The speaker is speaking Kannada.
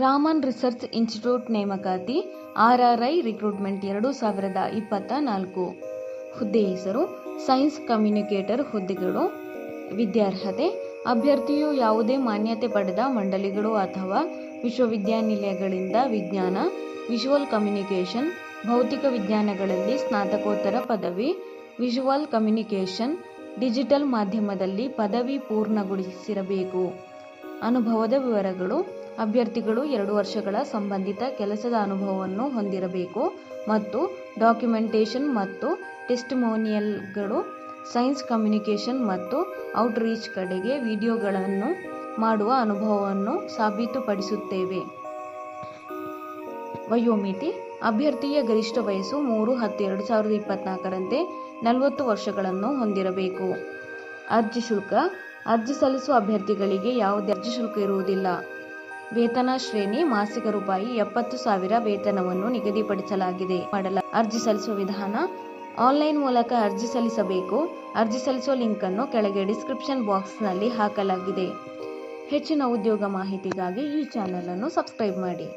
ರಾಮನ್ ರಿಸರ್ಚ್ ಇನ್ಸ್ಟಿಟ್ಯೂಟ್ ನೇಮಕಾತಿ ಆರ್ ಆರ್ ಐ ರಿಕ್ರೂಟ್ಮೆಂಟ್ ಎರಡು ಸಾವಿರದ ಇಪ್ಪತ್ತ ನಾಲ್ಕು. ಹುದ್ದೆ ಹೆಸರು ಸೈನ್ಸ್ ಕಮ್ಯುನಿಕೇಟರ್ ಹುದ್ದೆಗಳು, ವಿದ್ಯಾರ್ಹತೆ, ಅಭ್ಯರ್ಥಿಯು ಯಾವುದೇ ಮಾನ್ಯತೆ ಪಡೆದ ಮಂಡಳಿಗಳು ಅಥವಾ ವಿಶ್ವವಿದ್ಯಾನಿಲಯಗಳಿಂದ ವಿಜ್ಞಾನ ವಿಷುವಲ್ ಕಮ್ಯುನಿಕೇಷನ್, ಭೌತಿಕ ವಿಜ್ಞಾನಗಳಲ್ಲಿ ಸ್ನಾತಕೋತ್ತರ ಪದವಿ ವಿಷುವಲ್ ಕಮ್ಯುನಿಕೇಷನ್, ಡಿಜಿಟಲ್ ಮಾಧ್ಯಮದಲ್ಲಿ ಪದವಿ ಪೂರ್ಣಗೊಳಿಸಿರಬೇಕು. ಅನುಭವದ ವಿವರಗಳು ಅಭ್ಯರ್ಥಿಗಳು ಎರಡು ವರ್ಷಗಳ ಸಂಬಂಧಿತ ಕೆಲಸದ ಅನುಭವವನ್ನು ಹೊಂದಿರಬೇಕು ಮತ್ತು ಡಾಕ್ಯುಮೆಂಟೇಷನ್ ಮತ್ತು ಟೆಸ್ಟಿಮೋನಿಯಲ್ಗಳು, ಸೈನ್ಸ್ ಕಮ್ಯುನಿಕೇಷನ್ ಮತ್ತು ಔಟ್ರೀಚ್ ಕಡೆಗೆ ವಿಡಿಯೋಗಳನ್ನು ಮಾಡುವ ಅನುಭವವನ್ನು ಸಾಬೀತುಪಡಿಸುತ್ತೇವೆ. ವಯೋಮಿತಿ, ಅಭ್ಯರ್ಥಿಯ ಗರಿಷ್ಠ ವಯಸ್ಸು ಮೂರು, ಹತ್ತು, ಎರಡು ಸಾವಿರದ ಇಪ್ಪತ್ನಾಲ್ಕರಂತೆ ನಲವತ್ತು ವರ್ಷಗಳನ್ನು ಹೊಂದಿರಬೇಕು. ಅರ್ಜಿ ಶುಲ್ಕ, ಅರ್ಜಿ ಸಲ್ಲಿಸುವ ಅಭ್ಯರ್ಥಿಗಳಿಗೆ ಯಾವುದೇ ಅರ್ಜಿ ಶುಲ್ಕ ಇರುವುದಿಲ್ಲ. ವೇತನ ಶ್ರೇಣಿ ಮಾಸಿಕ ರೂಪಾಯಿ ಎಪ್ಪತ್ತು ಸಾವಿರ ವೇತನವನ್ನು ನಿಗದಿಪಡಿಸಲಾಗಿದೆ. ಮಾಡಲ, ಅರ್ಜಿ ಸಲ್ಲಿಸುವ ವಿಧಾನ, ಆನ್ಲೈನ್ ಮೂಲಕ ಅರ್ಜಿ ಸಲ್ಲಿಸಬೇಕು. ಅರ್ಜಿ ಸಲ್ಲಿಸುವ ಲಿಂಕ್ ಅನ್ನು ಕೆಳಗೆ ಡಿಸ್ಕ್ರಿಪ್ಷನ್ ಬಾಕ್ಸ್ನಲ್ಲಿ ಹಾಕಲಾಗಿದೆ. ಹೆಚ್ಚಿನ ಉದ್ಯೋಗ ಮಾಹಿತಿಗಾಗಿ ಈ ಚಾನಲನ್ನು ಸಬ್ಸ್ಕ್ರೈಬ್ ಮಾಡಿ.